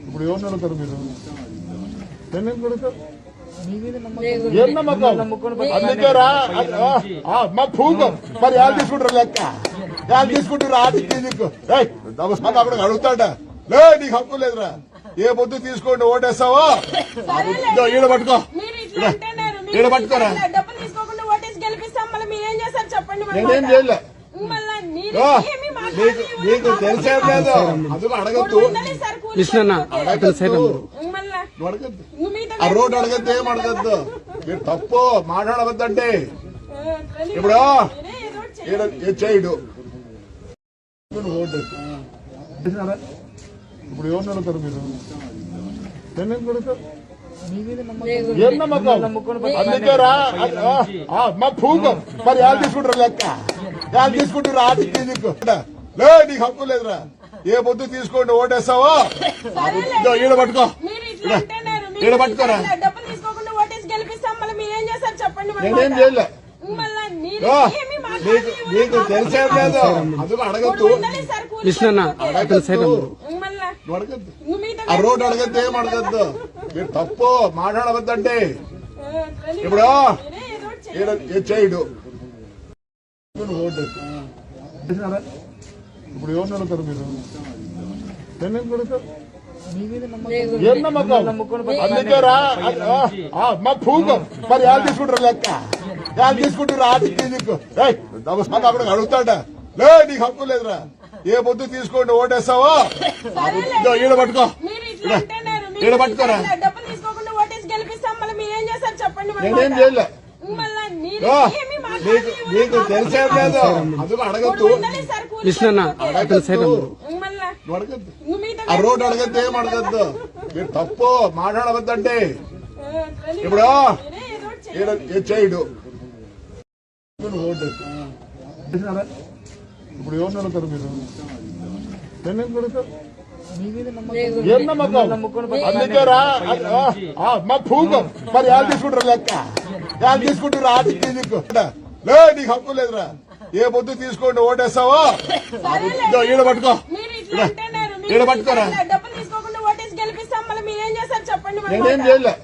ఇప్పుడు ఎవరు నడుతారు మీరు? ఎన్ని కొడుతారు ఏం నమ్మకం? అందుకేరా ఆ, మా భూకం మరి వాళ్ళు తీసుకుంటారు లెక్క? వాళ్ళు తీసుకుంటారు ఆటికి నీకు. నమస్కారం అక్కడ అడుగుతాడా. లే నీకు హక్కు లేదురా. ఏ పొద్దు తీసుకోండి ఓటేస్తావో? ఈడ పట్టుకో. ఈడ పట్టుకోరా నేనేం. చేయలే. నీకు తెలిసేం లేదు. అడగద్దు. నువ్వు అడగద్దు. ఆ అడగద్దు ఏం అడగద్దు. మీరు తప్పు తెలియదు. ఇప్పుడు చేయండి. ఇప్పుడు ఎవరు నడుతారు మీరు? ఎన్ని కొడుతారు ఏం నమ్మకం? అందుకేరా ఆ, ఆ, మా భూకం మరి తీసుకుంటారు లెక్క. తీసుకుంటారు. లే నీకు హక్కు లేదురా. ఏ పొద్దు తీసుకోండి ఓటేస్తావో? ఈడ పట్టుకో. మీరు ఇట్లా అంటున్నారు. మీరు ఈడ పట్టుకోరా. నేనేం. చేయలే. నీకు తెలిసేం లేదు. అందుకు అడగద్దు. అడగద్దు. ఆ రోడ్డు అడగద్దు ఏం అడగద్దు. మీరు తప్పు తెలియదు. ఇప్పుడు చేయండి ఏ చేయడు ఓటు చేసినారా? ఇప్పుడు ఎవరు నడుతారు మీరు? ఎన్ని కొడుతారు ఏం నమ్మకం? అందుకేరా మా మరి వాళ్ళు తీసుకుంటారు లెక్క? వాళ్ళు తీసుకుంటారు? ఏయ్, నమస్కారం అక్కడ అడుగుతాడా? లే నీకు హక్కు లేదురా. ఏ పొద్దు తీసుకోండి ఓటేస్తావో? ఈడ పట్టుకో. ఈడ పట్టుకోరా. నేనేం. చేయలే. మాట్లాడలేదు. నీకు తెలిసేం లేదు. అందుకు అడగద్దు. అడగద్దు. ఆ రోడ్డు అడగద్దు ఏం అడగద్దు. మీరు తప్పు తెలియదు. ఇప్పుడు చేయండి. ఇప్పుడు ఎవరు నడుతారు మీరు? ఎన్ని కొడుతారు ఏం నమ్మకం? అందుకేరా మా భూకం మరి వాళ్ళు తీసుకుంటారు లెక్క? వాళ్ళు తీసుకుంటారు లే నీకు హక్కు లేదురా. ఏ పొద్దు తీసుకోండి ఓటేస్తావో? ఈడ పట్టుకో. మీరు ఇట్లా అంటున్నారు. మీరు ఈడ పట్టుకోరా ఇట్లా డబ్బులు తీసుకోకుండా ఓటేసి గెలిపిస్తాం మళ్ళీ మీరేం చేస్తారు చెప్పండి మరి నేనేం. చేయలే.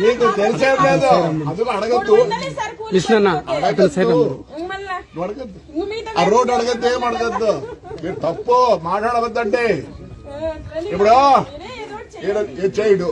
నీకు తెలిసేం లేదు. అడగద్దు. అడగద్దు. ఆ రోడ్డు అడగద్దు ఏం అడగద్దు. మీరు తప్పు తెలియదు. ఇప్పుడు చేయడు.